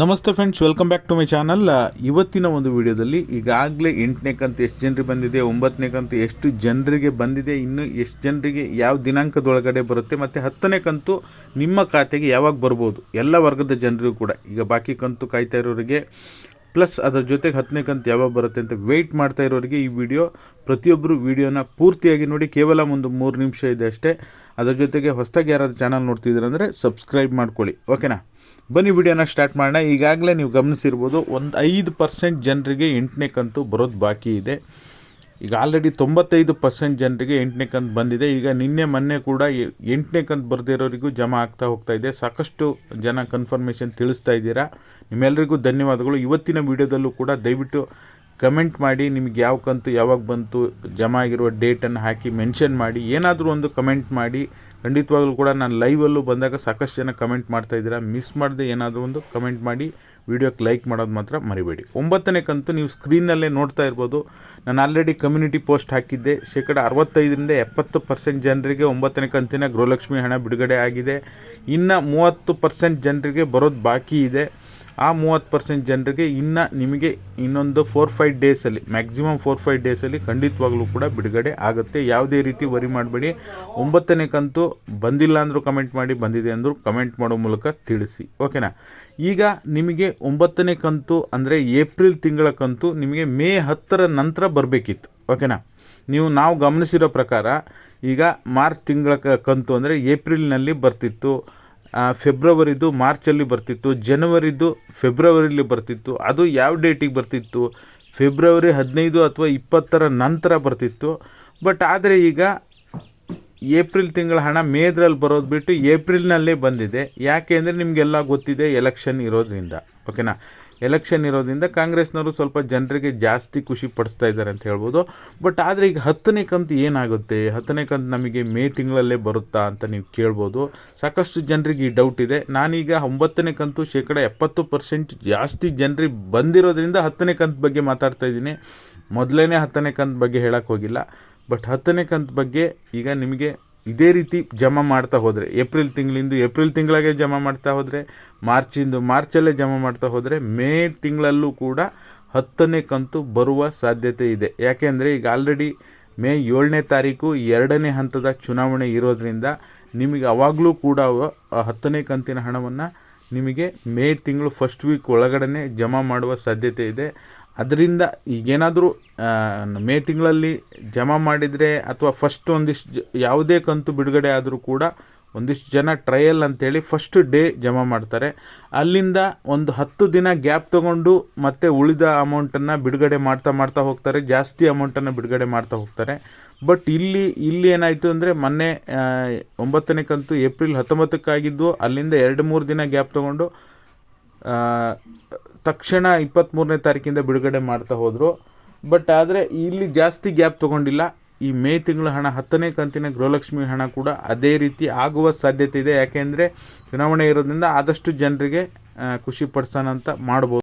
ನಮಸ್ತೆ friends welcome back to my channel ಇವತ್ತಿನ ಒಂದು ವಿಡಿಯೋದಲ್ಲಿ ಈಗಾಗಲೇ ಎಂಟನೇ ಕಂತು ಎಷ್ಟು ಜನರಿಗೆ ಬಂದಿದೆ, ಒಂಬತ್ತನೇ ಕಂತು ಎಷ್ಟು ಜನರಿಗೆ ಬಂದಿದೆ, ಇನ್ನು ಎಷ್ಟು ಜನರಿಗೆ ಯಾವ ದಿನಾಂಕದೊಳಗಡೆ ಬರುತ್ತೆ, ಮತ್ತು ಹತ್ತನೇ ಕಂತು ನಿಮ್ಮ ಖಾತೆಗೆ ಯಾವಾಗ ಬರ್ಬೋದು, ಎಲ್ಲ ವರ್ಗದ ಜನರಿಗೂ ಕೂಡ. ಈಗ ಬಾಕಿ ಕಂತು ಕಾಯ್ತಾ ಇರೋರಿಗೆ ಪ್ಲಸ್ ಅದರ ಜೊತೆಗೆ ಹತ್ತನೇ ಕಂತು ಯಾವಾಗ ಬರುತ್ತೆ ಅಂತ ವೆಯ್ಟ್ ಮಾಡ್ತಾ ಇರೋರಿಗೆ ಈ ವಿಡಿಯೋ. ಪ್ರತಿಯೊಬ್ಬರು ವಿಡಿಯೋನ ಪೂರ್ತಿಯಾಗಿ ನೋಡಿ, ಕೇವಲ ಒಂದು ಮೂರು ನಿಮಿಷ ಇದೆ ಅಷ್ಟೇ. ಅದರ ಜೊತೆಗೆ ಹೊಸದಾಗಿ ಯಾರಾದರೂ ಚಾನಲ್ ನೋಡ್ತಿದ್ದೀರಂದರೆ ಸಬ್ಸ್ಕ್ರೈಬ್ ಮಾಡ್ಕೊಳ್ಳಿ. ಓಕೆನಾ ಬನ್ನಿ ವಿಡಿಯೋನ ಸ್ಟಾರ್ಟ್ ಮಾಡೋಣ. ಈಗಾಗಲೇ ನೀವು ಗಮನಿಸಿರ್ಬೋದು, ಒಂದು ಐದು ಪರ್ಸೆಂಟ್ ಜನರಿಗೆ ಎಂಟನೇ ಕಂತು ಬರೋದು ಬಾಕಿ ಇದೆ. ಈಗ ಆಲ್ರೆಡಿ ತೊಂಬತ್ತೈದು ಪರ್ಸೆಂಟ್ ಜನರಿಗೆ ಎಂಟನೇ ಕಂತು ಬಂದಿದೆ. ಈಗ ನಿನ್ನೆ, ಮೊನ್ನೆ ಕೂಡ ಎಂಟನೇ ಕಂತು ಬರೆದಿರೋರಿಗೂ ಜಮಾ ಆಗ್ತಾ ಹೋಗ್ತಾ ಇದೆ. ಸಾಕಷ್ಟು ಜನ ಕನ್ಫರ್ಮೇಷನ್ ತಿಳಿಸ್ತಾ ಇದ್ದೀರಾ. ನಿಮ್ಮೆಲ್ಲರಿಗೂ ಧನ್ಯವಾದಗಳು. ಇವತ್ತಿನ ವಿಡಿಯೋದಲ್ಲೂ ಕೂಡ ದಯವಿಟ್ಟು ಕಮೆಂಟ್ ಮಾಡಿ, ನಿಮ್ಗೆ ಯಾವ ಕಂತು ಯಾವಾಗ ಬಂತು, ಜಮಾ ಆಗಿರುವ ಡೇಟನ್ನು ಹಾಕಿ ಮೆನ್ಷನ್ ಮಾಡಿ, ಏನಾದರೂ ಒಂದು ಕಮೆಂಟ್ ಮಾಡಿ, ಖಂಡಿತವಾಗ್ಲೂ ಕೂಡ ನಾನು ಲೈವಲ್ಲೂ ಬಂದಾಗ ಸಾಕಷ್ಟು ಜನ ಕಮೆಂಟ್ ಮಾಡ್ತಾ ಇದ್ದೀರಾ ಮಿಸ್ ಮಾಡದೆ ಏನಾದರೂ ಒಂದು ಕಮೆಂಟ್ ಮಾಡಿ ವಿಡಿಯೋಕ್ಕೆ ಲೈಕ್ ಮಾಡೋದು ಮಾತ್ರ ಮರಿಬೇಡಿ. ಒಂಬತ್ತನೇ ಕಂತು ನೀವು ಸ್ಕ್ರೀನಲ್ಲೇ ನೋಡ್ತಾ ಇರ್ಬೋದು. ನಾನು ಆಲ್ರೆಡಿ ಕಮ್ಯುನಿಟಿ ಪೋಸ್ಟ್ ಹಾಕಿದ್ದೆ. ಶೇಕಡ ಅರವತ್ತೈದರಿಂದ ಎಪ್ಪತ್ತು ಪರ್ಸೆಂಟ್ ಜನರಿಗೆ ಒಂಬತ್ತನೇ ಕಂತಿನ ಗೃಹಲಕ್ಷ್ಮಿ ಹಣ ಬಿಡುಗಡೆ ಆಗಿದೆ. ಇನ್ನು ಮೂವತ್ತು ಪರ್ಸೆಂಟ್ ಜನರಿಗೆ ಬರೋದು ಬಾಕಿ ಇದೆ. ಆ ಮೂವತ್ತು ಪರ್ಸೆಂಟ್ ಜನರಿಗೆ ಇನ್ನು ನಿಮಗೆ ಇನ್ನೊಂದು ಫೋರ್ ಫೈವ್ ಡೇಸಲ್ಲಿ ಮ್ಯಾಕ್ಸಿಮಮ್ ಫೋರ್ ಫೈವ್ ಡೇಸಲ್ಲಿ ಖಂಡಿತವಾಗ್ಲೂ ಕೂಡ ಬಿಡುಗಡೆ ಆಗುತ್ತೆ. ಯಾವುದೇ ರೀತಿ ವರಿ ಮಾಡಬೇಡಿ. ಒಂಬತ್ತನೇ ಕಂತು ಬಂದಿಲ್ಲ ಅಂದರೂ ಕಮೆಂಟ್ ಮಾಡಿ, ಬಂದಿದೆ ಅಂದರೂ ಕಮೆಂಟ್ ಮಾಡೋ ಮೂಲಕ ತಿಳಿಸಿ. ಓಕೆನಾ ಈಗ ನಿಮಗೆ ಒಂಬತ್ತನೇ ಕಂತು ಅಂದರೆ ಏಪ್ರಿಲ್ ತಿಂಗಳ ಕಂತು ನಿಮಗೆ ಮೇ ಹತ್ತರ ನಂತರ ಬರಬೇಕಿತ್ತು. ಓಕೆನಾ ನೀವು ನಾವು ಗಮನಿಸಿರೋ ಪ್ರಕಾರ ಈಗ ಮಾರ್ಚ್ ತಿಂಗಳ ಕಂತು ಅಂದರೆ ಏಪ್ರಿಲ್ನಲ್ಲಿ ಬರ್ತಿತ್ತು. ಫೆಬ್ರವರಿದು ಮಾರ್ಚಲ್ಲಿ ಬರ್ತಿತ್ತು, ಜನವರಿದು ಫೆಬ್ರವರಿಲಿ ಬರ್ತಿತ್ತು, ಅದು ಯಾವ ಡೇಟಿಗೆ ಬರ್ತಿತ್ತು? ಫೆಬ್ರವರಿ ಹದಿನೈದು ಅಥವಾ ಇಪ್ಪತ್ತರ ನಂತರ ಬರ್ತಿತ್ತು. ಬಟ್ ಆದರೆ ಈಗ ಏಪ್ರಿಲ್ ತಿಂಗಳ ಹಣ ಮೇದ್ರಲ್ಲಿ ಬರೋದು ಬಿಟ್ಟು ಏಪ್ರಿಲ್ನಲ್ಲೇ ಬಂದಿದೆ. ಯಾಕೆ ಅಂದರೆ ನಿಮಗೆಲ್ಲ ಗೊತ್ತಿದೆ, ಎಲೆಕ್ಷನ್ ಇರೋದ್ರಿಂದ. ಓಕೆನಾ? ಎಲೆಕ್ಷನ್ ಇರೋದ್ರಿಂದ ಕಾಂಗ್ರೆಸ್ನವರು ಸ್ವಲ್ಪ ಜನರಿಗೆ ಜಾಸ್ತಿ ಖುಷಿ ಪಡಿಸ್ತಾ ಇದ್ದಾರೆ ಅಂತ ಹೇಳ್ಬೋದು. ಬಟ್ ಆದರೆ ಈಗ ಹತ್ತನೇ ಕಂತು ಏನಾಗುತ್ತೆ? ಹತ್ತನೇ ಕಂತು ನಮಗೆ ಮೇ ತಿಂಗಳಲ್ಲೇ ಬರುತ್ತಾ ಅಂತ ನೀವು ಕೇಳ್ಬೋದು. ಸಾಕಷ್ಟು ಜನರಿಗೆ ಈ ಡೌಟ್ ಇದೆ. ನಾನೀಗ ಒಂಬತ್ತನೇ ಕಂತು ಶೇಕಡ ಎಪ್ಪತ್ತು ಪರ್ಸೆಂಟ್ ಜಾಸ್ತಿ ಜನರಿಗೆ ಬಂದಿರೋದ್ರಿಂದ ಹತ್ತನೇ ಕಂತು ಬಗ್ಗೆ ಮಾತಾಡ್ತಾ ಇದ್ದೀನಿ. ಮೊದಲನೇ ಹತ್ತನೇ ಕಂತು ಬಗ್ಗೆ ಹೇಳೋಕ್ಕೋಗಿಲ್ಲ ಬಟ್ ಹತ್ತನೇ ಕಂತು ಬಗ್ಗೆ ಈಗ ನಿಮಗೆ ಇದೇ ರೀತಿ ಜಮಾ ಮಾಡ್ತಾ ಹೋದರೆ, ಏಪ್ರಿಲ್ ತಿಂಗಳಿಂದ ಏಪ್ರಿಲ್ ತಿಂಗಳಾಗೆ ಜಮಾ ಮಾಡ್ತಾ ಹೋದರೆ, ಮಾರ್ಚಿಂದು ಮಾರ್ಚಲ್ಲೇ ಜಮಾ ಮಾಡ್ತಾ ಹೋದರೆ, ಮೇ ತಿಂಗಳಲ್ಲೂ ಕೂಡ ಹತ್ತನೇ ಕಂತು ಬರುವ ಸಾಧ್ಯತೆ ಇದೆ. ಯಾಕೆಂದರೆ ಈಗ ಆಲ್ರೆಡಿ ಮೇ ಏಳನೇ ತಾರೀಕು ಎರಡನೇ ಹಂತದ ಚುನಾವಣೆ ಇರೋದ್ರಿಂದ ನಿಮಗೆ ಅವಾಗಲೂ ಕೂಡ ಹತ್ತನೇ ಕಂತಿನ ಹಣವನ್ನು ನಿಮಗೆ ಮೇ ತಿಂಗಳು ಫಸ್ಟ್ ವೀಕ್ ಒಳಗಡೆ ಜಮಾ ಮಾಡುವ ಸಾಧ್ಯತೆ ಇದೆ. ಅದರಿಂದ ಈಗೇನಾದರೂ ಮೇ ತಿಂಗಳಲ್ಲಿ ಜಮಾ ಮಾಡಿದರೆ ಅಥವಾ ಫಸ್ಟ್ ಒಂದಿಷ್ಟು ಜ, ಯಾವುದೇ ಕಂತು ಬಿಡುಗಡೆ ಆದರೂ ಕೂಡ ಒಂದಿಷ್ಟು ಜನ ಟ್ರಯಲ್ ಅಂತೇಳಿ ಫಸ್ಟ್ ಡೇ ಜಮಾ ಮಾಡ್ತಾರೆ. ಅಲ್ಲಿಂದ ಒಂದು ಹತ್ತು ದಿನ ಗ್ಯಾಪ್ ತೊಗೊಂಡು ಮತ್ತೆ ಉಳಿದ ಅಮೌಂಟನ್ನು ಬಿಡುಗಡೆ ಮಾಡ್ತಾ ಮಾಡ್ತಾ ಹೋಗ್ತಾರೆ, ಜಾಸ್ತಿ ಅಮೌಂಟನ್ನು ಬಿಡುಗಡೆ ಮಾಡ್ತಾ ಹೋಗ್ತಾರೆ. ಬಟ್ ಇಲ್ಲಿ ಇಲ್ಲಿ ಏನಾಯಿತು ಅಂದರೆ ಮೊನ್ನೆ ಒಂಬತ್ತನೇ ಕಂತು ಏಪ್ರಿಲ್ ಹತ್ತೊಂಬತ್ತಕ್ಕಾಗಿದ್ದು ಅಲ್ಲಿಂದ ಎರಡು ಮೂರು ದಿನ ಗ್ಯಾಪ್ ತೊಗೊಂಡು ತಕ್ಷಣ ಇಪ್ಪತ್ತ್ಮೂರನೇ ತಾರೀಕಿಂದ ಬಿಡುಗಡೆ ಮಾಡ್ತಾ ಹೋದರು. ಬಟ್ ಆದರೆ ಇಲ್ಲಿ ಜಾಸ್ತಿ ಗ್ಯಾಪ್ ತೊಗೊಂಡಿಲ್ಲ. ಈ ಮೇ ತಿಂಗಳ ಹಣ, ಹತ್ತನೇ ಕಂತಿನ ಗೃಹಲಕ್ಷ್ಮಿ ಹಣ ಕೂಡ ಅದೇ ರೀತಿ ಆಗುವ ಸಾಧ್ಯತೆ ಇದೆ. ಯಾಕೆಂದರೆ ಚುನಾವಣೆ ಇರೋದ್ರಿಂದ ಆದಷ್ಟು ಜನರಿಗೆ ಖುಷಿ ಪಡಿಸೋಣ ಅಂತ ಮಾಡ್ಬೋದು.